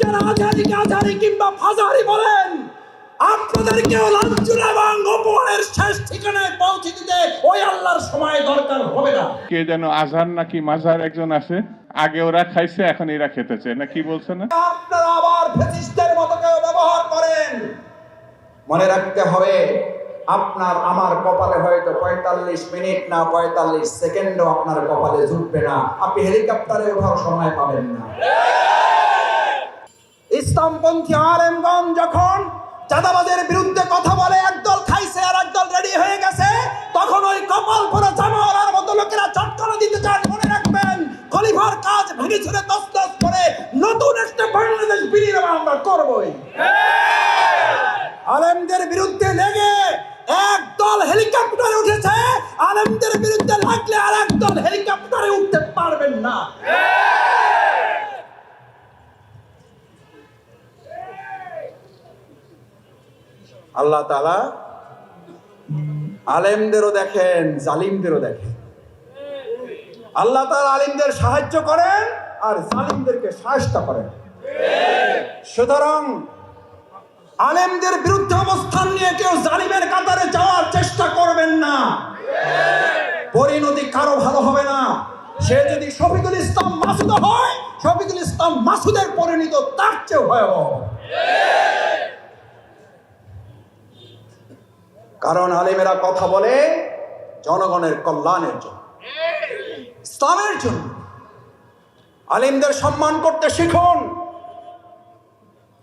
যারা কিংবা ফাজারি বলেন আপনাদেরকেও লাঞ্ছনা এবং অপমানের শেষ ঠিকানায় পৌঁছে দিতে ওই আল্লাহর সময় দরকার হবে না। কে যেন আজহার নাকি মাঝার একজন আছে আগে ওরা খাইছে এখন এরা খেতেছে না কি বলছে না? আপনারা আবার ফেসিস্টের মতো কেউ ব্যবহার করেন। মনে রাখতে হবে আপনার আমার কপালে হয়তো পঁয়তাল্লিশ মিনিট না পঁয়তাল্লিশ সেকেন্ডও আপনার কপালে জুটবে না। আপনি হেলিকপ্টারে ওঠার সময় পাবেন না। ইসলামপন্থী আলেমগণ যখন চাঁদাবাজের বিরুদ্ধে কথা বলে, একদল খাইছে আর একদল রেডি হয়ে গেছে, তখন ওই কপাল পরা জামাওয়ালার মতো লোকেরা চটকানা দিতে চান মনে রাখবেন, খলিফার কাজ ভেঙে ছুড়ে তসতস করে নতুন একটা বাংলাদেশ বিনির্মাণ আমরা করবই। আলেমদের বিরুদ্ধে লেগে একদল হেলিকপ্টারে উঠেছে, আলেমদের বিরুদ্ধে লাগলে আর একদল হেলিকপ্টারে উঠতে পারবেন না। আল্লাহ তালা আলেমদেরও দেখেন, জালিমদেরও দেখেন। আল্লাহ তালা আলিমদের সাহায্য করেন আর জালিমদেরকে সাহায্য করেন। সুতরাং আলেমদের বিরুদ্ধে অবস্থান নিয়ে কেউ জালিমের কাতারে যাওয়ার চেষ্টা করবেন না। পরিণতি কারও ভালো হবে না। সে যদি শফিকুল ইসলাম মাসুদ হয়, শফিকুল ইসলাম মাসুদের পরিণত তার চেয়ে ভয়াবহ কারণ আলেমেরা কথা বলে জনগণের কল্যাণের জন্য, ইসলামের জন্য। আলিমদের সম্মান করতে শিখুন।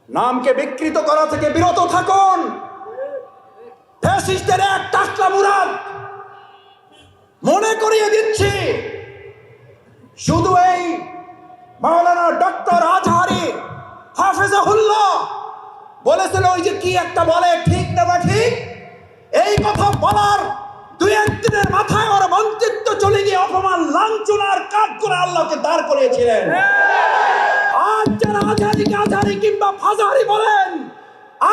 নামকে বিকৃত করা থেকে বিরত থাকুন। ফ্যাসিস্টের এক টাকলা মুরাদ। মনে করিয়ে দিচ্ছি, শুধু এই মাওলানা ডক্টর আজহারি হাফেজাহুল্লাহ বলেছিল, ওই যে কি একটা বলে, ঠিক না বা ঠিক? এই কথা বলার দুই একদিনের মাথায় ওর মন্ত্রিত্ব চলে গিয়ে অপমান লাঞ্ছনার কাজ করে আল্লাহকে দাঁড় করিয়েছিলেন। আজ যারা আজারি কিংবা ফাজারি বলেন,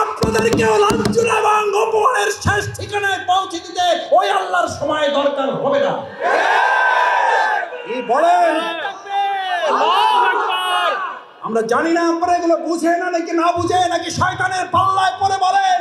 আপনাদেরকেও লাঞ্ছনা এবং অপমানের শেষ ঠিকানায় পৌঁছে দিতে ওই আল্লাহর সময় দরকার হবে না। বলেন? আমরা জানি না, আপনারা এগুলো বুঝে না নাকি না বুঝে, নাকি শয়তানের পাল্লায় পরে বলেন?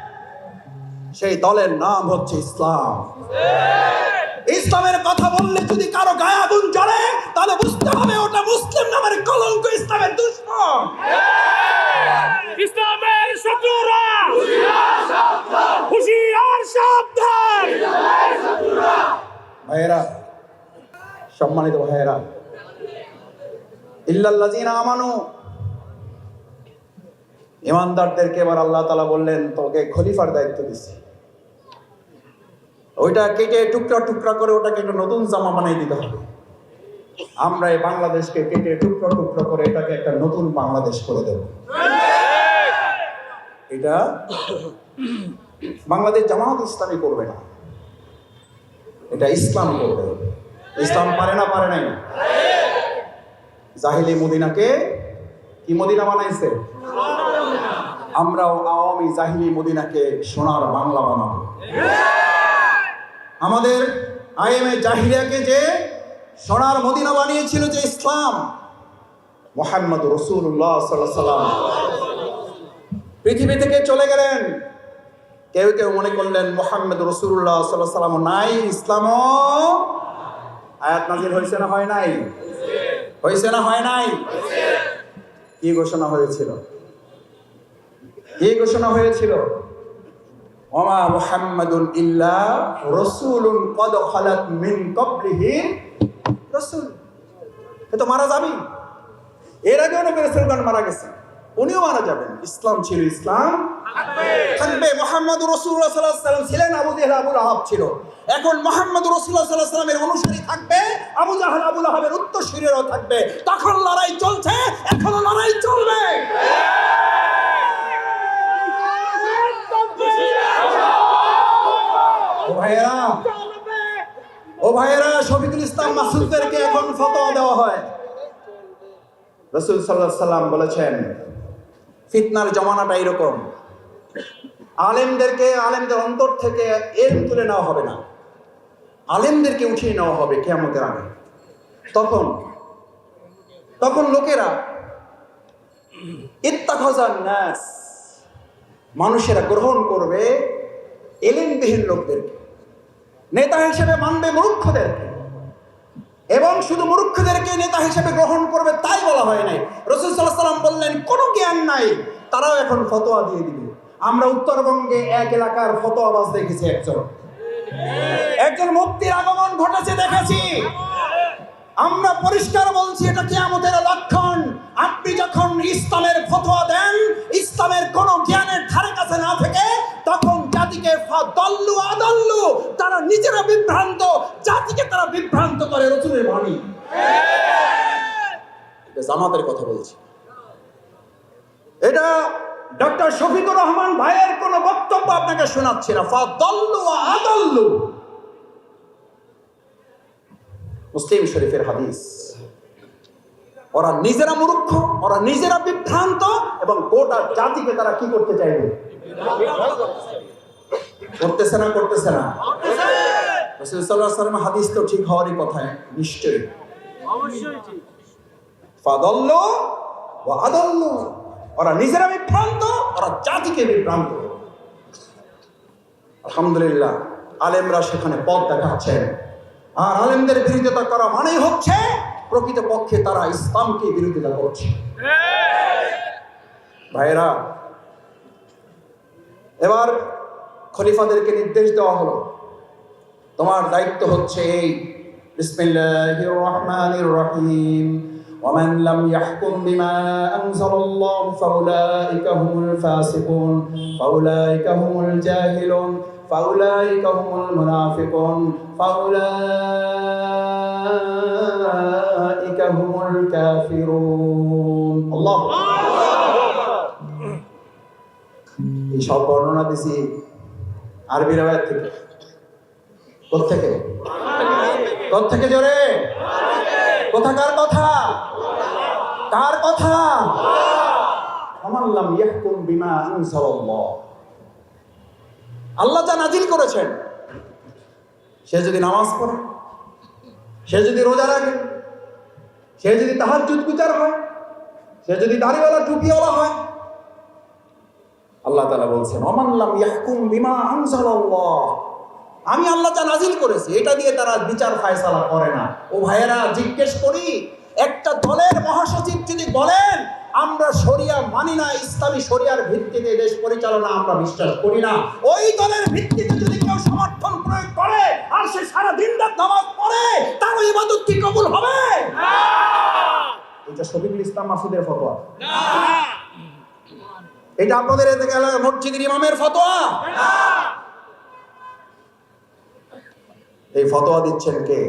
সেই দলের নাম হচ্ছে ইসলাম। ইসলামের কথা বললে যদি কারও গায়ে আগুন জ্বলে তাহলে বুঝতে হবে ওটা মুসলিম নামের কলঙ্ক ইসলামের দুশ্মন। ইসলামের শত্রুরা হুশিয়ার সাবধান। ভাইয়েরা সম্মানিত ভাইয়েরা ইল্লাল্লাযিনা আমানু ইমানদারদেরকে এবার আল্লাহ তাআলা বললেন তোকে খলিফার দায়িত্ব দিছি। ওইটা কেটে টুকরা টুকরা করে ওটাকে একটা নতুন জামা বানিয়ে দিতে হবে। আমরা এই বাংলাদেশকে কেটে টুকরো টুকরো করে এটাকে একটা নতুন বাংলাদেশ করে দেব। এটা বাংলাদেশ জামাত ইসলামী করবে না। এটা ইসলাম করবে। ইসলাম পারে না, পারে নাই। জাহিলি মদিনাকে কি মদিনা বানাইছে? আমরাও আওয়ামী জাহিলি মদিনাকে সোনার বাংলা বানাবো। আমাদের আইএমএ জাহিরিয়াকে যে সোনার মদিনা বানিয়েছিল যে ইসলাম, মোহাম্মদ রসুল্লাহ সাল্লাম পৃথিবী থেকে চলে গেলেন। কেউ কেউ মনে করলেন মোহাম্মদ রসুল্লাহ সাল্লাহ নাই, ইসলামও আয়াত নাজির হয়েছে না হয় নাই? হয়েছে না হয় নাই? কি ঘোষণা হয়েছিল? কি ঘোষণা হয়েছিল? ওমা ইল্লা রাসূলুন কদ খালাত মিন ক্বাবলিহি রাসূল। এ তো মারা যাবি এর আগেও নবী রাসূলগণ মারা গেছে। উনিও মারা যাবেন। ইসলাম ছিল ইসলাম। থাকবে। মোহাম্মদ রসুল্লাহ ছিলেন, আবু জেহেল, আবুল আহাব ছিল। এখন মোহাম্মদ রসুল্লাহ সাল্লাহ সাল্লামের অনুসারী থাকবে, আবু জাহাল, আবুল আহাবের উত্তরসূরিরাও থাকবে তখন লড়াই চলছে এখনও লড়াই চলবে ও ভাইয়েরা ও ভাইয়েরা শফিকুল ইসলাম মাসুদদেরকে এখন ফতোয়া দেওয়া হয়। রসুল সাল্লাহ সাল্লাম বলেছেন, ফিতনার জমানাটা এরকম। আলেমদেরকে আলেমদের অন্তর থেকে এর তুলে নেওয়া হবে না। আলেমদেরকে উঠিয়ে নেওয়া হবে কেয়ামতের আগে। তখন তখন লোকেরা ইত্তাখাজান নাস, মানুষেরা গ্রহণ করবে এলেমবিহীন লোকদেরকে। নেতা হিসেবে মানবে মূর্খদেরকে। এবং শুধু মূর্খদেরকে নেতা হিসেবে গ্রহণ করবে তাই বলা হয় নাই। রসুল সাল্লাহ সাল্লাম বললেন, কোনো জ্ঞান নাই, তারাও এখন ফতোয়া দিয়ে দিবে। আমরা উত্তরবঙ্গে এক এলাকার ফতোয়াবাজ দেখেছি একজন। একজন মুক্তির আগমন ঘটেছে, দেখেছি। আমরা পরিষ্কার বলছি, এটা কি আমাদের লক্ষণ। রসুলের বাণী। এটা জামাতের কথা বলছি। এটা ডক্টর শফিকুর রহমান ভাইয়ের কোনো বক্তব্য আপনাকে শোনাচ্ছি না। আদল্লু। মুসলিম শরীফের হাদিস। ওরা নিজেরা মূর্খ, ওরা নিজেরা বিভ্রান্ত এবং গোটা জাতিকে তারা কি করতে চাইবে? করতেছে না করতেছে না। হাদিস তো ঠিক হওয়ারই কথা নিশ্চয়ই। ফাদাল্লু ওয়া আদাল্লু। ওরা নিজেরা বিভ্রান্ত ওরা জাতিকে বিভ্রান্ত। আলহামদুলিল্লাহ আলেমরা সেখানে পথ দেখাচ্ছেন। আর আলেমদের বিরোধিতা করা মানেই হচ্ছে প্রকৃতপক্ষে তারা ইসলামকে বিরোধিতা করছে। ভাইয়েরা এবার খলিফাদেরকে নির্দেশ দেওয়া হলো। তোমার দায়িত্ব হচ্ছে এই বিসমিল্লাহির রহমানির রহিম ومن لم يحكم بما أنزل الله فأولئك هم الفاسقون فأولئك هم الجاهلون فأولئك هم المنافقون فأولئك هم الكافرون الله এই সব বর্ণনা দিছি আরবি রেওয়ায়ত থেকে কোথেকে কোথেকে জোরে? কোথাকার কথা? কার কথা? আমাল্লাম ইয়াহকুম বিমা আনসালাল্লাহ আল্লাহ যা নাজিল করেছেন, সে যদি নামাজ পড়ে, সে যদি রোজা রাখে, সে যদি তাহাজ্জুদ গুজার হয়, সে যদি দাড়িওয়ালা টুপিওয়ালা হয়, আল্লাহ তালা বলছেন অমাল্লাম ইয়াহকুম বিমা আনসালাল্লাহ আমি আল্লাহ যা নাজিল করেছি এটা দিয়ে তারা বিচার ফায়সালা করে না। ও ভাইয়েরা জিজ্ঞেস করি একটা দলের মহাসচিব যদি বলেন আমরা শরিয়া মানি না ইসলামী শরিয়ার ভিত্তিতে দেশ পরিচালনা আমরা বিশ্বাস করি না। ওই দলের ভিত্তিতে যদি কেউ সমর্থন প্রয়োগ করে আর সে সারা দিন রাত নামাজ পড়ে তার ওই ইবাদত কি কবুল হবে? এটা শফিকুল ইসলাম মাসুদের ফতোয়া। এটা আপনাদের মসজিদের ইমামের ফতোয়া। এই ফতোয়া দিচ্ছেন কে?